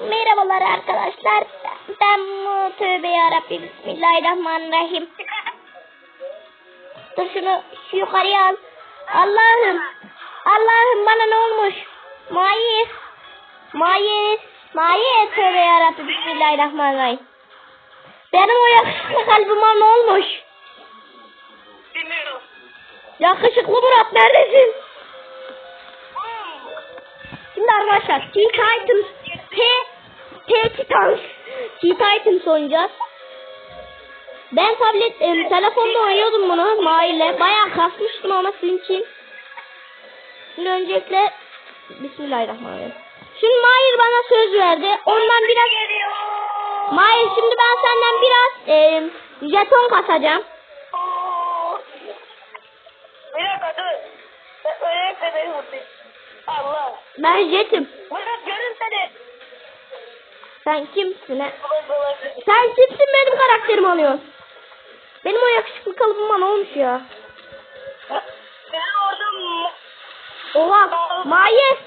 Merhabalar arkadaşlar. Ben tövbe yarabbi bismillahirrahmanirrahim. Dur şunu şu yukarıya al. Allah'ım. Allah'ım bana ne olmuş? Mayıs. Mayıs. Mayıs tövbe yarabbi bismillahirrahmanirrahim. Benim o yakışıklı kalbime ne olmuş? Bilmiyorum. Yakışıklı Murat neredesin? Şimdi arkadaşlar Teen Titans T T Titans Teen Titans oynayacağız. Ben tablet e, telefonda oynuyordum bunu Mail'le. Bayağı kasmıştım ama sizin için. Şimdi öncelikle Bismillahirrahmanirrahim. Şimdi Mahir bana söz verdi. Ondan biraz. Mahir şimdi ben senden biraz e, jeton kasacağım. Bir dakika dur. Ben öyle vurdum. Allah. Ben jetim. Murat görün seni. Sen kimsin he? Sen kimsin benim karakterimi alıyorsun? Benim o yakışıklı kalıbıma ne olmuş ya? Ben orada Oha Mayes.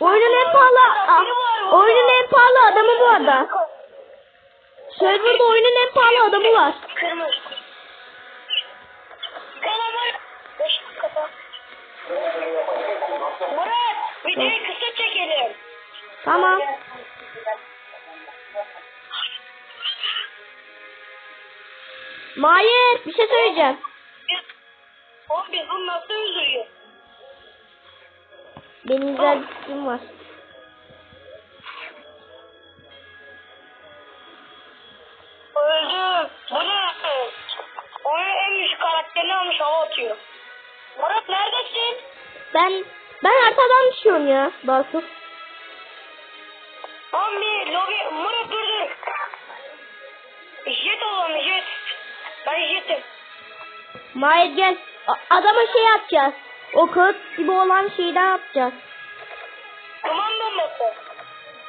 Oyunun en pahalı ah, oyunun en pahalı adamı bu arada. Serverda oyunun en pahalı adamı var. Kırmızı. Murat videoyu kısa çekelim. Tamam. Mayes bir şey söyleyeceğim. Oğlum biz bunu nasıl üzülüyor? Benim güzel bir fikrim var. Öldü. Bu ne? Onun en düşük karakterini almış hava atıyor. Murat neredesin? Ben ben haritadan düşüyorum ya çok. Lan bir lobi... Murat dur dur. Jet olalım jet. Ben jetim. Mayes gel. A- adama şey atacağız. O kağıt gibi olan şeyden atacağız. Duman bombası.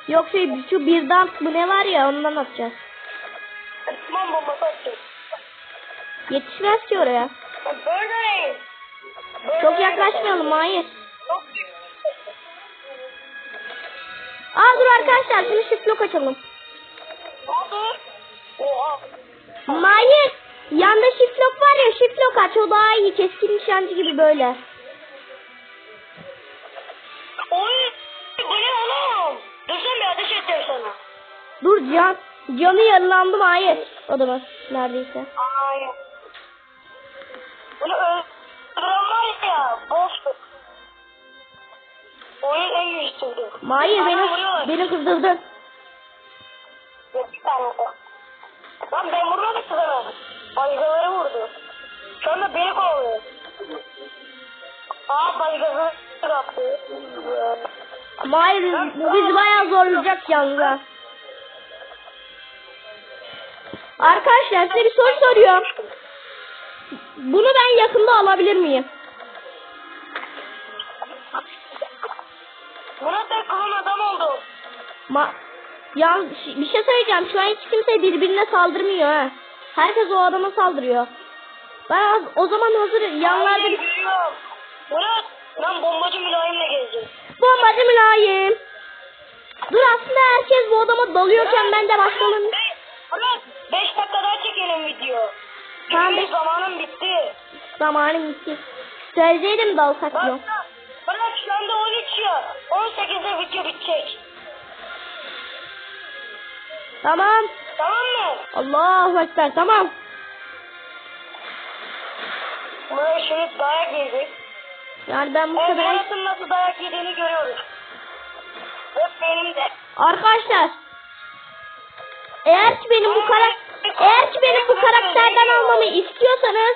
Yok şey şu birden mı ne var ya ondan atacağız. Duman bombası attım. Yetişmez ki oraya. Buradayım. Çok yaklaşmayalım hayır. Aa dur arkadaşlar şimdi shift lock açalım. Ne oldu? Oha. Mayıs yanda shift lock var ya shift lock aç o daha iyi keskin nişancı gibi böyle. Oy. Bu ne oğlum? Dursana bir ateş edeceğim sana. Dur can. Canı yarılandı Mayıs. Adamı neredeyse. Ay. Bunu öldüren var ya. Bozdu. Oyun en Bana beni, beni kızdırdın. Bir tane de. Lan ben vurmadım sana. Başkaları vurdu. Şu anda beni kovalıyor. Aa başkası yaptı. Mayıs bu bizi bayağı zorlayacak yalnız. Arkadaşlar size bir soru soruyorum. Bunu ben yakında alabilir miyim? Murat da kılın adam oldu. Ma ya bir şey söyleyeceğim. Şu an hiç kimse birbirine saldırmıyor ha. Herkes o adama saldırıyor. Ben az- o zaman hazır yanlarda bir. Murat ben bombacı mülayimle gezdim. bombacı mülayim. Dur aslında herkes bu adama dalıyorken ben de. Hey, Murat 5 dakika daha çekelim video. Tamam, beş- zamanım bitti. Zamanım bitti. Söyleseydim dalsak diyorum. Murat şu anda 13 ya. 18'de video bitecek. Tamam. Tamam mı? Allahu Ekber tamam. Murat şimdi dayak yedi. Yani ben bu kadar... Murat'ın nasıl dayak yediğini görüyoruz. Ve benim de. Arkadaşlar. Eğer ki benim bu karak eğer ki benim bu karakterden almamı istiyorsanız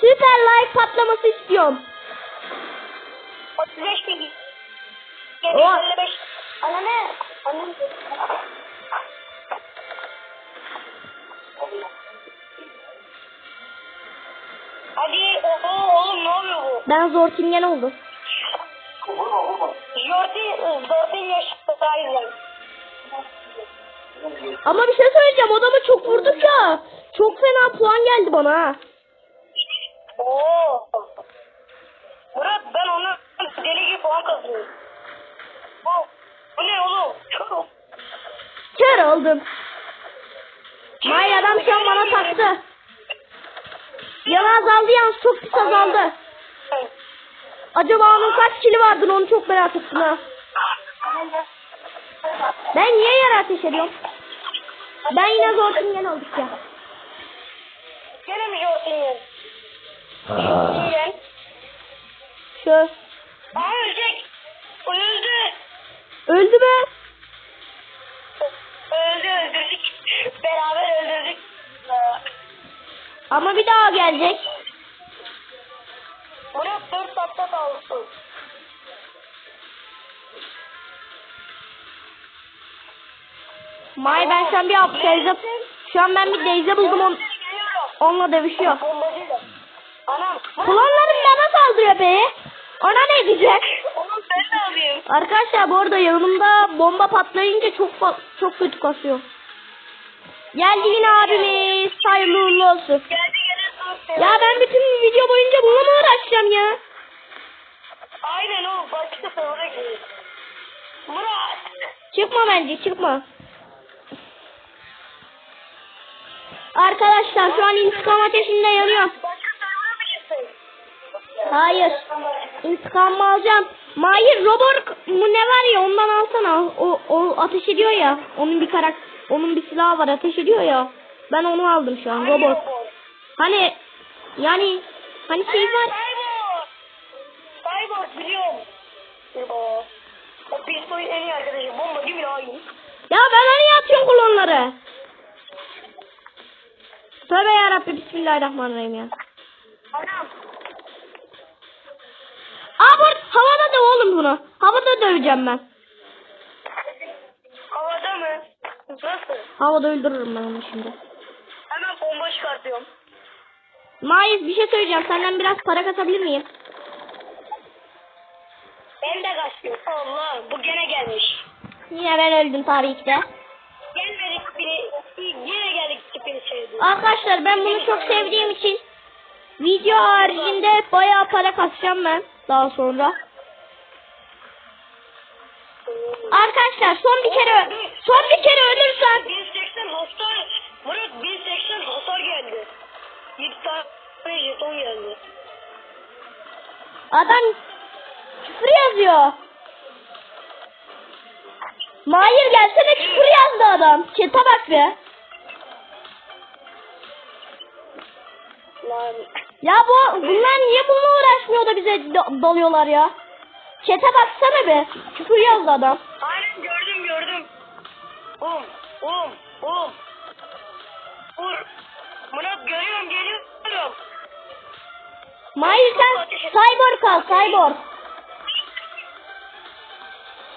süper like patlaması istiyorum. 35 bin. Oha. 55. Ana ne? Hadi oho oğlum ne oluyor bu? Ben Zortingen oldu. Jordi, Jordi yaşındayız. Ama bir şey söyleyeceğim adamı çok vurduk ya. Çok fena puan geldi bana ha. Oo. Murat ben onu deli gibi puan kazıyorum. Bu, bu ne oğlum? Çok aldım. May adam şu an bana taktı. Yanı azaldı yalnız çok pis azaldı. Acaba onun kaç kili vardır onu çok merak ettim ha. Ben niye yere ateş ediyorum? Ben yine zor tingen olduk ya. Gene mi Jordan Yiyen? Şu Aa ölecek. O öldü. öldü mü? Öldü öldürdük. Beraber öldürdük. Ama bir daha gelecek. Murat 4 dakika kalsın. May ben şu an bir teyze şu an ben bir teyze buldum on, onunla dövüşüyor. Klonlarım bana saldırıyor be. Ona ne diyecek? Arkadaşlar bu arada yanımda bomba patlayınca çok çok kötü kasıyor. Geldi yine abimiz. Hayırlı uğurlu olsun. Ya ben bütün video boyunca bununla mı uğraşacağım ya? Aynen o. Başka sonra geliyor. Murat. Çıkma bence çıkma. Arkadaşlar şu an intikam ateşinde yanıyorum. Hayır. İntikamımı alacağım. Mahir robot mu ne var ya ondan alsana. O, o ateş ediyor ya. Onun bir karak onun bir silahı var ateş ediyor ya. Ben onu aldım şu an robot. Hani yani hani şey var. Cyborg. Cyborg biliyorum. O o pistoyu en iyi arkadaşı. Bomba gibi aynı. Ya ben hani atıyorum klonları. Tövbe yarabbim bismillahirrahmanirrahim ya. Anam. Aa bu havada da oğlum bunu. Havada döveceğim ben. Havada mı? Nasıl? Havada öldürürüm ben onu şimdi. Hemen bomba çıkartıyorum. Mahir bir şey söyleyeceğim. Senden biraz para kasabilir miyim? Ben de kaçtım. Allah bu gene gelmiş. Yine ben öldüm tabii ki de. Gelmedik biri. Yine geldik tipini sevdi. Arkadaşlar ben bunu çok sevdiğim için video haricinde bayağı para kasacağım ben daha sonra. Arkadaşlar son bir kere son bir kere ölürsem 1080 hasar. Murat 1080 hasar geldi. 7 tane jeton geldi. adam küfür yazıyor. Mahir gelsene küfür yazdı adam. Çete bak be. Lan. Ya bu bunlar niye bununla uğraşmıyor da bize da- dalıyorlar ya? Çete baksana be. Küfür yazdı adam. Gördüm. Bum bum bum. Vur. Murat görüyorum geliyorum. Mahir sen cyborg al cyborg.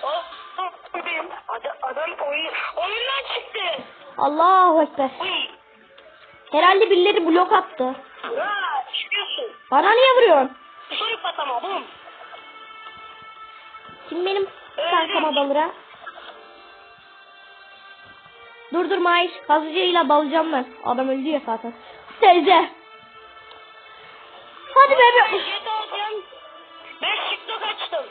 Oh, oh. Adam, adam oyun, oyundan çıktı. Allahu ekber. Herhalde birileri blok attı. Aa, çıkıyorsun. Bana niye vuruyorsun? Dışarı patlama bum. Kim benim kankama dalır ha? Dur dur Mahir. Kazıcıyla dalacağım ben. Adam öldü ya zaten. Teyze. Hadi jet alacağım. Ben çıktı kaçtım.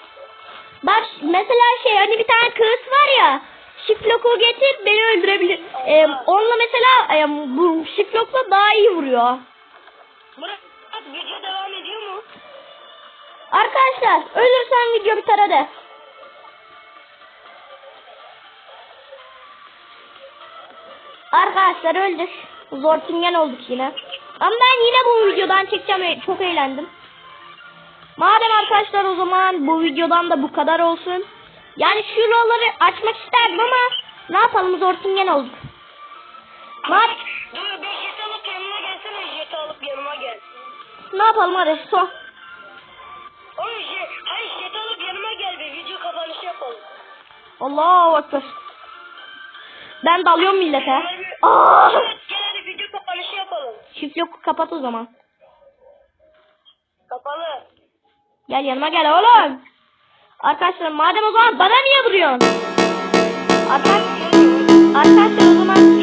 Bak mesela şey hani bir tane kız var ya. Şifloku getir beni öldürebilir. Ee, onunla mesela e, bu şiflokla daha iyi vuruyor. Murat video devam ediyor mu? Arkadaşlar ölürsen video biter hadi. Arkadaşlar öldük. Zor tingen olduk yine. Ama ben yine bu videodan çekeceğim. Çok eğlendim. Madem arkadaşlar o zaman bu videodan da bu kadar olsun. Yani şuraları açmak isterdim ama ne yapalım zor tingen olduk. Dur gelsene alıp yanıma gel. ne yapalım hadi son. Oğlum jet, hayır jet alıp yanıma gel bir video kapanışı yapalım. Allahu Ekber. Ben dalıyorum millete. Aa! Gel video kapanışı yapalım. Şifre yok kapat o zaman. Kapalı. Gel yanıma gel oğlum. Arkadaşlar madem o zaman bana niye vuruyorsun? Arkadaşlar, arkadaşlar o zaman